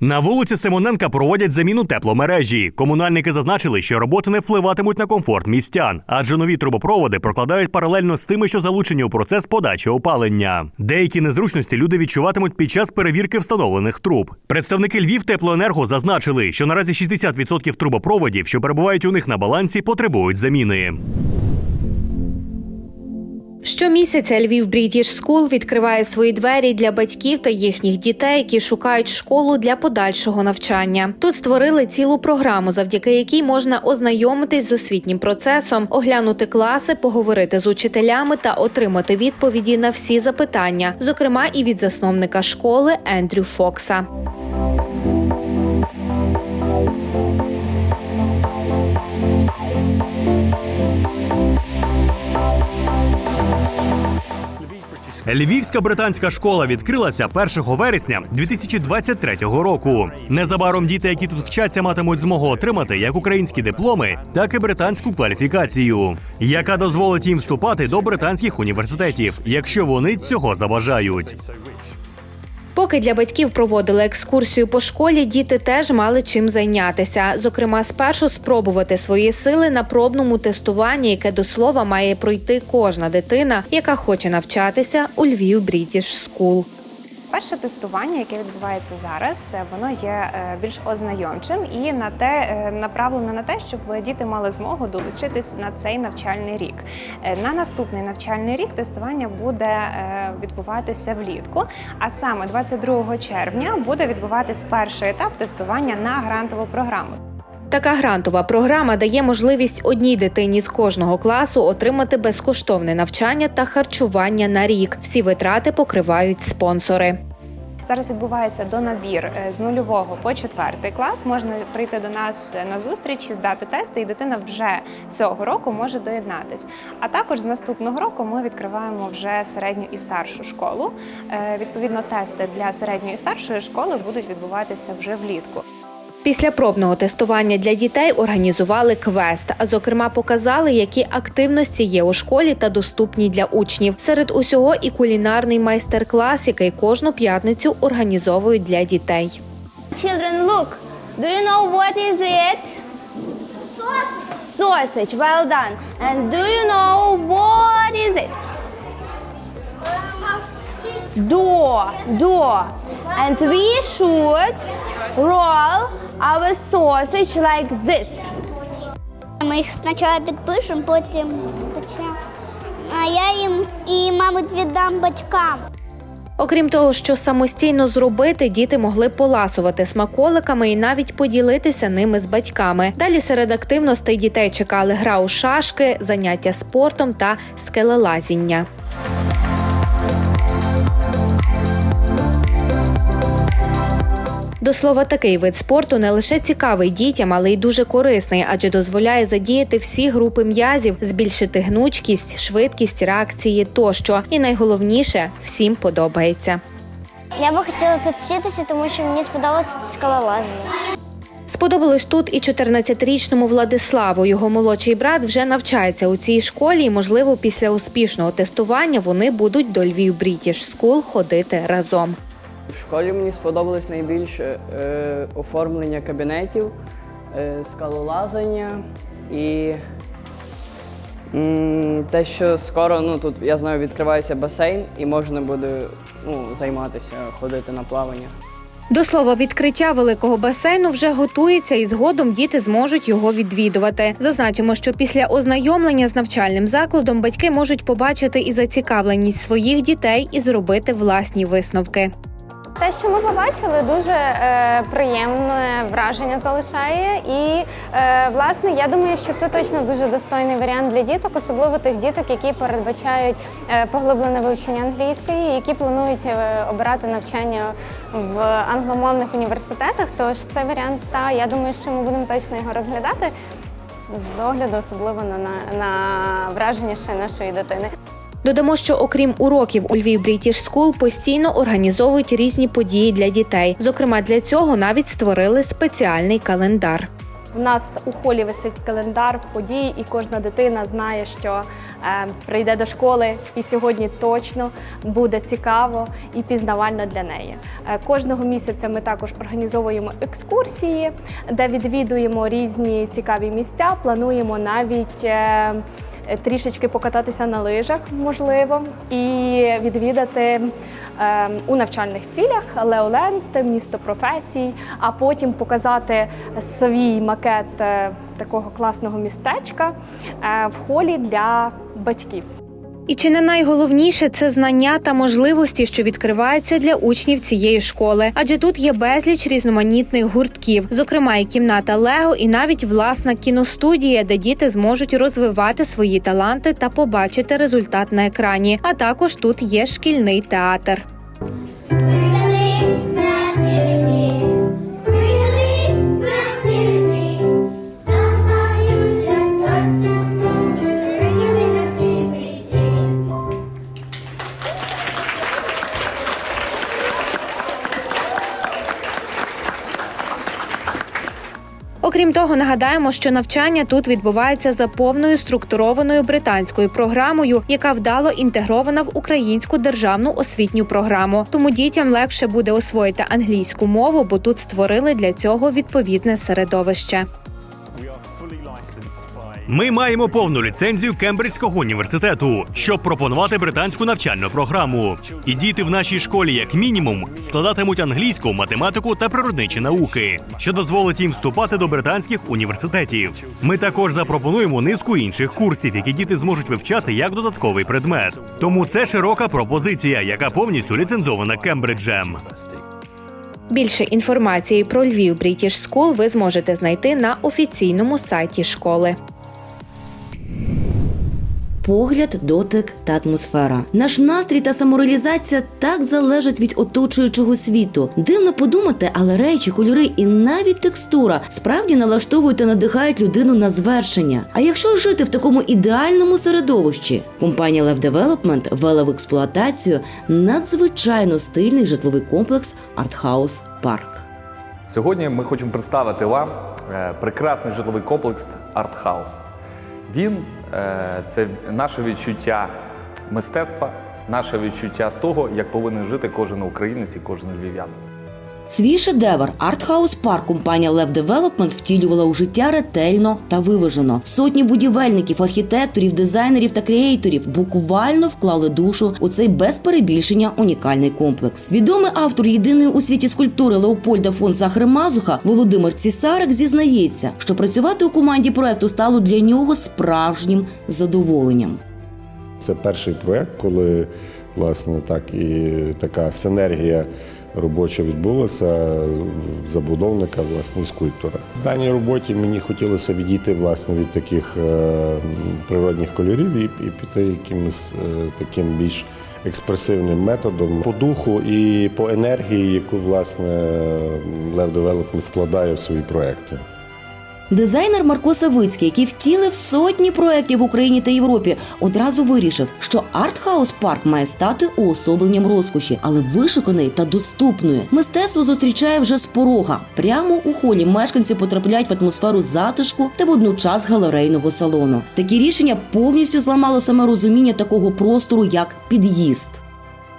На вулиці Симоненка проводять заміну тепломережі. Комунальники зазначили, що роботи не впливатимуть на комфорт містян, адже нові трубопроводи прокладають паралельно з тими, що залучені у процес подачі опалення. Деякі незручності люди відчуватимуть під час перевірки встановлених труб. Представники Львів теплоенерго зазначили, що наразі 60% трубопроводів, що перебувають у них на балансі, потребують заміни. Щомісяця Львів Брітіш Скул відкриває свої двері для батьків та їхніх дітей, які шукають школу для подальшого навчання. Тут створили цілу програму, завдяки якій можна ознайомитись з освітнім процесом, оглянути класи, поговорити з учителями та отримати відповіді на всі запитання, зокрема і від засновника школи Ендрю Фокса. Львівська британська школа відкрилася 1 вересня 2023 року. Незабаром діти, які тут вчаться, матимуть змогу отримати як українські дипломи, так і британську кваліфікацію, яка дозволить їм вступати до британських університетів, якщо вони цього забажають. Поки для батьків проводили екскурсію по школі, діти теж мали чим зайнятися. Зокрема, спершу спробувати свої сили на пробному тестуванні, яке до слова має пройти кожна дитина, яка хоче навчатися у Львів Брітіш Скул. Перше тестування, яке відбувається зараз, е, воно є е, більш ознайомчим і на те е, направлено на те, щоб діти мали змогу долучитись на цей навчальний рік. На наступний навчальний рік тестування буде відбуватися влітку. А саме 22 червня буде відбуватись перший етап тестування на грантову програму. Така грантова програма дає можливість одній дитині з кожного класу отримати безкоштовне навчання та харчування на рік. Всі витрати покривають спонсори. Зараз відбувається донабір е, з нульового по четвертий клас. Можна прийти до нас на зустріч, здати тести, і дитина вже цього року може доєднатись. А також з наступного року ми відкриваємо вже середню і старшу школу. Е, Відповідно, тести для середньої і старшої школи будуть відбуватися вже влітку. Після пробного тестування для дітей організували квест, а зокрема показали, які активності є у школі та доступні для учнів. Серед усього і кулінарний майстер-клас, який кожну п'ятницю організовують для дітей. Children, look. Do you know what is it? Sausage. Well done. And do you know what is it? Door. Door. And we should roll our sausage like this. Ми їх спочатку підпишемо, потім спечемо. А я їм і, мабуть, віддам батькам. Окрім того, що самостійно зробити, діти могли поласувати смаколиками і навіть поділитися ними з батьками. Далі серед активностей дітей чекали гра у шашки, заняття спортом та скелелазіння. До слова, такий вид спорту не лише цікавий дітям, але й дуже корисний, адже дозволяє задіяти всі групи м'язів, збільшити гнучкість, швидкість реакції тощо. І найголовніше всім подобається. Я би хотіла тут вчитися, тому що мені сподобалося скалолазання. Сподобалось тут і 14-річному Владиславу. Його молодший брат вже навчається у цій школі, і, можливо, після успішного тестування вони будуть до Львів Брітіш Скул ходити разом. В школі мені сподобалось найбільше е, оформлення кабінетів, е, скалолазання і м, те, що скоро ну, тут, я знаю, відкривається басейн і можна буде ну, займатися, ходити на плавання. До слова, відкриття великого басейну вже готується, і згодом діти зможуть його відвідувати. Зазначимо, що після ознайомлення з навчальним закладом батьки можуть побачити і зацікавленість своїх дітей і зробити власні висновки. Те, що ми побачили, дуже е, приємне враження залишає. І е, власне я думаю, що це точно дуже достойний варіант для діток, особливо тих діток, які передбачають е, поглиблене вивчення англійської, які планують е, обирати навчання в англомовних університетах. Тож це варіант, та я думаю, що ми будемо точно його розглядати з огляду, особливо на, на, на враження ще нашої дитини. Додамо, що окрім уроків у Львів Брітіш Скул постійно організовують різні події для дітей. Зокрема, для цього навіть створили спеціальний календар. У нас у холі висить календар подій, і кожна дитина знає, що е, прийде до школи, і сьогодні точно буде цікаво і пізнавально для неї. Е, кожного місяця ми також організовуємо екскурсії, де відвідуємо різні цікаві місця. Плануємо навіть. Е, Трішечки покататися на лижах, можливо, і відвідати е, у навчальних цілях Леоленд, місто професій, а потім показати свій макет е, такого класного містечка е, в холі для батьків. І чи не найголовніше це знання та можливості, що відкриваються для учнів цієї школи? Адже тут є безліч різноманітних гуртків, зокрема і кімната Лего, і навіть власна кіностудія, де діти зможуть розвивати свої таланти та побачити результат на екрані. А також тут є шкільний театр. Того, нагадаємо, що навчання тут відбувається за повною структурованою британською програмою, яка вдало інтегрована в українську державну освітню програму. Тому дітям легше буде освоїти англійську мову, бо тут створили для цього відповідне середовище. Ми маємо повну ліцензію Кембриджського університету, щоб пропонувати британську навчальну програму. І діти в нашій школі, як мінімум, складатимуть англійську, математику та природничі науки, що дозволить їм вступати до британських університетів. Ми також запропонуємо низку інших курсів, які діти зможуть вивчати як додатковий предмет. Тому це широка пропозиція, яка повністю ліцензована Кембриджем. Більше інформації про Львів British School ви зможете знайти на офіційному сайті школи. Погляд, дотик та атмосфера. Наш настрій та самореалізація так залежать від оточуючого світу. Дивно подумати, але речі, кольори і навіть текстура справді налаштовують та надихають людину на звершення. А якщо жити в такому ідеальному середовищі, компанія Lev Development ввела в експлуатацію надзвичайно стильний житловий комплекс Артхаус Парк. Сьогодні ми хочемо представити вам е, прекрасний житловий комплекс Артхаус. Він це наше відчуття мистецтва, наше відчуття того, як повинен жити кожен українець і кожен львів'янин. Свій шедевр Артхаус Парк компанія Lev Development втілювала у життя ретельно та виважено. Сотні будівельників, архітекторів, дизайнерів та креаторів буквально вклали душу у цей без перебільшення унікальний комплекс. Відомий автор єдиної у світі скульптури Леопольда фон Сахар Мазуха Володимир Цісарик зізнається, що працювати у команді проекту стало для нього справжнім задоволенням. Це перший проєкт, коли власне так і така синергія робоча відбулася забудовника, власне, скульптора. В даній роботі мені хотілося відійти власне від таких е, природних кольорів і, і піти якимось е, таким більш експресивним методом по духу і по енергії, яку власне Лев Девелопмент вкладає в свої проекти. Дизайнер Марко Савицький, який втілив сотні проєктів в Україні та Європі, одразу вирішив, що артхаус парк має стати уособленням розкоші, але вишуканої та доступної. Мистецтво зустрічає вже з порога. Прямо у холі мешканці потрапляють в атмосферу затишку та водночас галерейного салону. Такі рішення повністю зламало саме розуміння такого простору, як під'їзд.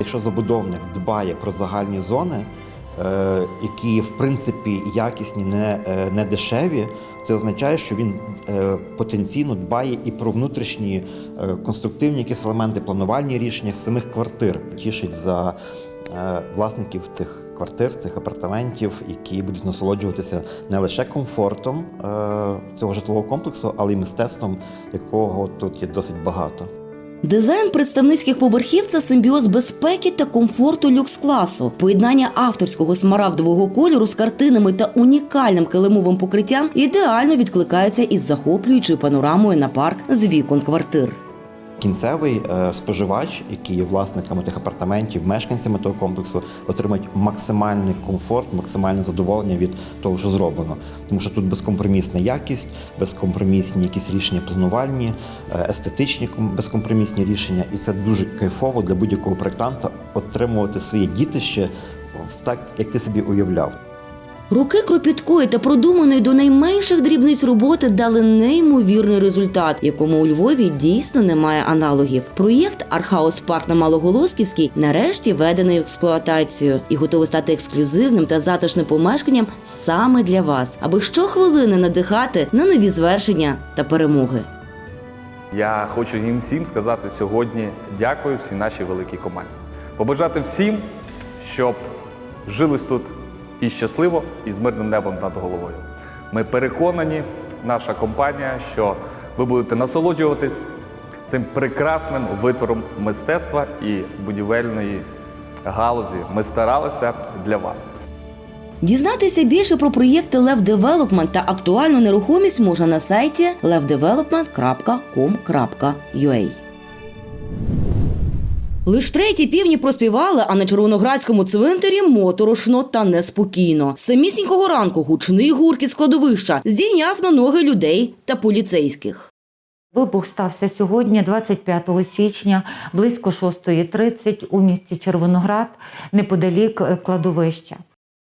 Якщо забудовник дбає про загальні зони, які в принципі якісні, не, е, не дешеві, це означає, що він е, потенційно дбає і про внутрішні е, конструктивні якісь елементи, планувальні рішення самих квартир. Тішить за е, власників тих квартир, цих апартаментів, які будуть насолоджуватися не лише комфортом е, цього житлового комплексу, але й мистецтвом, якого тут є досить багато. Дизайн представницьких поверхів це симбіоз безпеки та комфорту люкс-класу. Поєднання авторського смарагдового кольору з картинами та унікальним килимовим покриттям ідеально відкликається із захоплюючою панорамою на парк з вікон квартир. Кінцевий е, споживач, який є власниками тих апартаментів, мешканцями того комплексу, отримають максимальний комфорт, максимальне задоволення від того, що зроблено. Тому що тут безкомпромісна якість, безкомпромісні якісь рішення планувальні, е, естетичні ком- безкомпромісні рішення, і це дуже кайфово для будь-якого проєктанта отримувати своє дітище так, як ти собі уявляв. Роки кропіткої та продуманої до найменших дрібниць роботи дали неймовірний результат, якому у Львові дійсно немає аналогів. Проєкт Архаус Парк на Малоголосківській нарешті введений в експлуатацію і готовий стати ексклюзивним та затишним помешканням саме для вас, аби щохвилини надихати на нові звершення та перемоги. Я хочу їм всім сказати сьогодні дякую всій нашій великій команді. Побажати всім, щоб жились тут і щасливо, і з мирним небом над головою. Ми переконані, наша компанія, що ви будете насолоджуватись цим прекрасним витвором мистецтва і будівельної галузі. Ми старалися для вас. Дізнатися більше про проєкти Лев Девелопмент та актуальну нерухомість можна на сайті levdevelopment.com.ua. Лиш треті півні проспівали, а на Червоноградському цвинтарі моторошно та неспокійно. Самісінького ранку гучний гуркіт складовища здійняв на ноги людей та поліцейських. Вибух стався сьогодні, 25 січня, близько 6.30 у місті Червоноград, неподалік е, кладовища.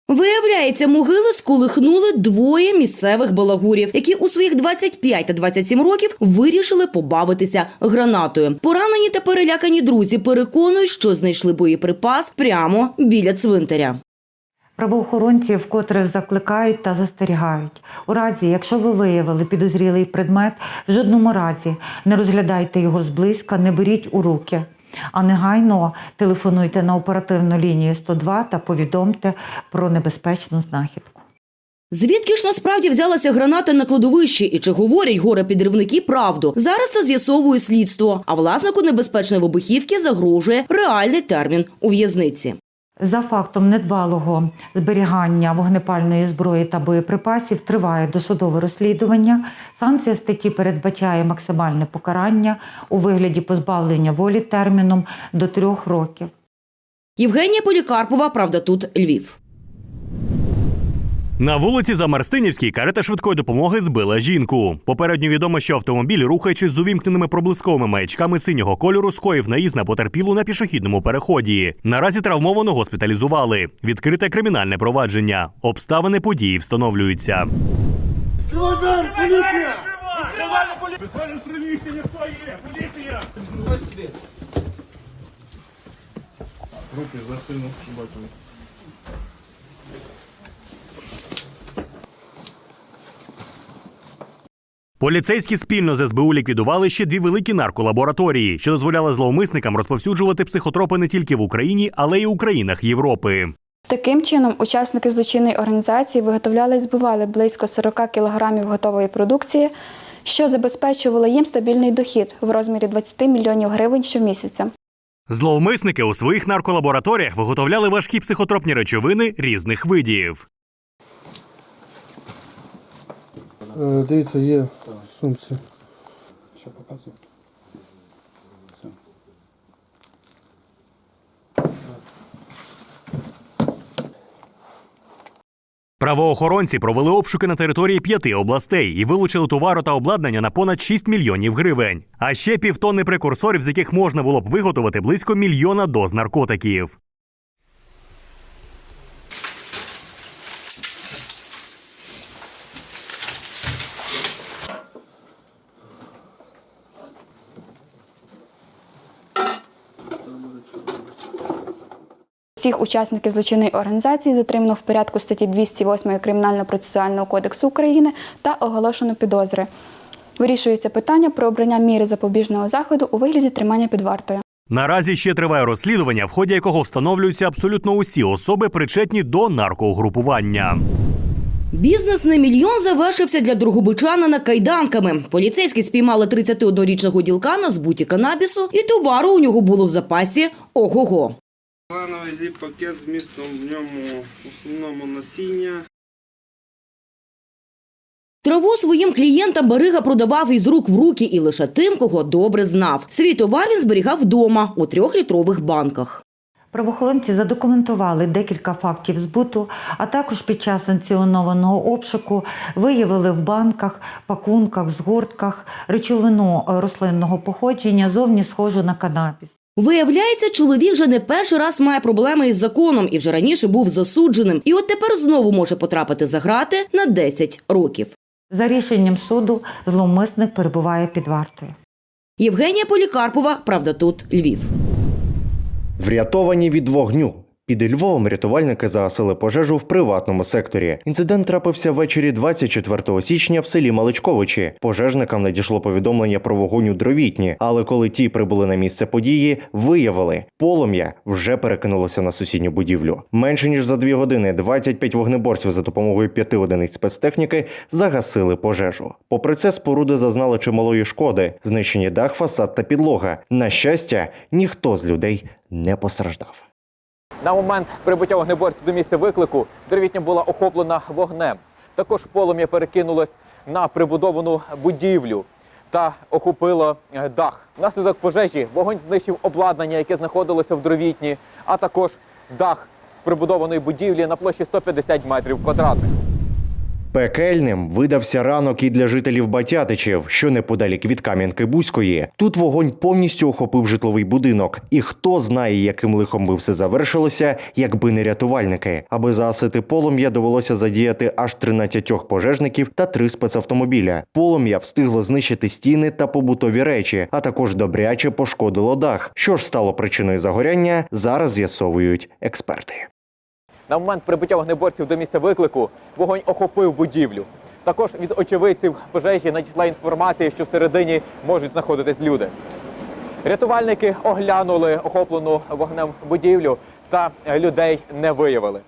Виявляється, могили сколихнули двоє місцевих балагурів, які у своїх 25 та 27 років вирішили побавитися гранатою. Поранені та перелякані друзі переконують, що знайшли боєприпас прямо біля цвинтаря. Правоохоронці вкотре закликають та застерігають. У разі, якщо ви виявили підозрілий предмет, в жодному разі не розглядайте його зблизька, не беріть у руки. А негайно телефонуйте на оперативну лінію 102 та повідомте про небезпечну знахідку. Звідки ж насправді взялася граната на кладовищі і чи говорять горе-підривники правду? Зараз це з'ясовує слідство, а власнику небезпечної вибухівки загрожує реальний термін у в'язниці. За фактом недбалого зберігання вогнепальної зброї та боєприпасів триває досудове розслідування. Санкція статті передбачає максимальне покарання у вигляді позбавлення волі терміном до трьох років. Євгенія Полікарпова, правда, тут Львів. На вулиці Замарстинівській карета швидкої допомоги збила жінку. Попередньо відомо, що автомобіль, рухаючись з увімкненими проблисковими маячками синього кольору, скоїв наїзд на потерпілу на пішохідному переході. Наразі травмовану госпіталізували. Відкрите кримінальне провадження. Обставини події встановлюються. Поліцейські спільно з СБУ ліквідували ще дві великі нарколабораторії, що дозволяли зловмисникам розповсюджувати психотропи не тільки в Україні, але й у країнах Європи. Таким чином, учасники злочинної організації виготовляли і збивали близько 40 кілограмів готової продукції, що забезпечувало їм стабільний дохід в розмірі 20 мільйонів гривень щомісяця. Зловмисники у своїх нарколабораторіях виготовляли важкі психотропні речовини різних видів. Е, Дивіться, є в сумці. Що показує? Правоохоронці провели обшуки на території п'яти областей і вилучили товару та обладнання на понад 6 мільйонів гривень. А ще півтонни прекурсорів, з яких можна було б виготовити близько мільйона доз наркотиків. Всіх учасників злочинної організації затримано в порядку статті 208 Кримінально-процесуального кодексу України та оголошено підозри. Вирішується питання про обрання міри запобіжного заходу у вигляді тримання під вартою. Наразі ще триває розслідування, в ході якого встановлюються абсолютно усі особи, причетні до наркоугрупування. Бізнес на мільйон завершився для Другобичанина кайданками. Поліцейські спіймали 31-річного ділка на збуті канабісу, і товару у нього було в запасі ого-го. Плановий зіп-пакет з містом в ньому в основному насіння. Траву своїм клієнтам Барига продавав із рук в руки і лише тим, кого добре знав. Свій товар він зберігав вдома у трьохлітрових банках. Правоохоронці задокументували декілька фактів збуту, а також під час санкціонованого обшуку виявили в банках, пакунках, згортках речовину рослинного походження, зовні схожу на канабіс. Виявляється, чоловік вже не перший раз має проблеми із законом і вже раніше був засудженим. І от тепер знову може потрапити за грати на 10 років. За рішенням суду зловмисник перебуває під вартою. Євгенія Полікарпова, правда, тут Львів. Врятовані від вогню. Під Львовом рятувальники загасили пожежу в приватному секторі. Інцидент трапився ввечері 24 січня в селі Маличковичі. Пожежникам надійшло повідомлення про вогонь у дровітні, але коли ті прибули на місце події, виявили, полум'я вже перекинулося на сусідню будівлю. Менше ніж за дві години 25 вогнеборців за допомогою п'яти одиниць спецтехніки загасили пожежу. Попри це, споруди зазнали чималої шкоди, знищені дах, фасад та підлога. На щастя, ніхто з людей не постраждав. На момент прибуття вогнеборців до місця виклику дровітня була охоплена вогнем. Також полум'я перекинулось на прибудовану будівлю та охопило е, дах. Внаслідок пожежі вогонь знищив обладнання, яке знаходилося в дровітні, а також дах прибудованої будівлі на площі 150 метрів квадратних. Пекельним видався ранок і для жителів Батятичів, що неподалік від Кам'янки Бузької. Тут вогонь повністю охопив житловий будинок, і хто знає, яким лихом би все завершилося, якби не рятувальники. Аби загасити полум'я, довелося задіяти аж 13 пожежників та три спецавтомобіля. Полум'я встигло знищити стіни та побутові речі, а також добряче пошкодило дах. Що ж стало причиною загоряння, зараз з'ясовують експерти. На момент прибуття вогнеборців до місця виклику вогонь охопив будівлю. Також від очевидців пожежі надійшла інформація, що всередині можуть знаходитись люди. Рятувальники оглянули охоплену вогнем будівлю та людей не виявили.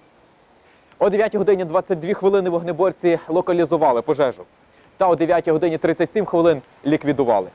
О 9 годині 22 хвилини вогнеборці локалізували пожежу. Та о 9 годині 37 хвилин ліквідували.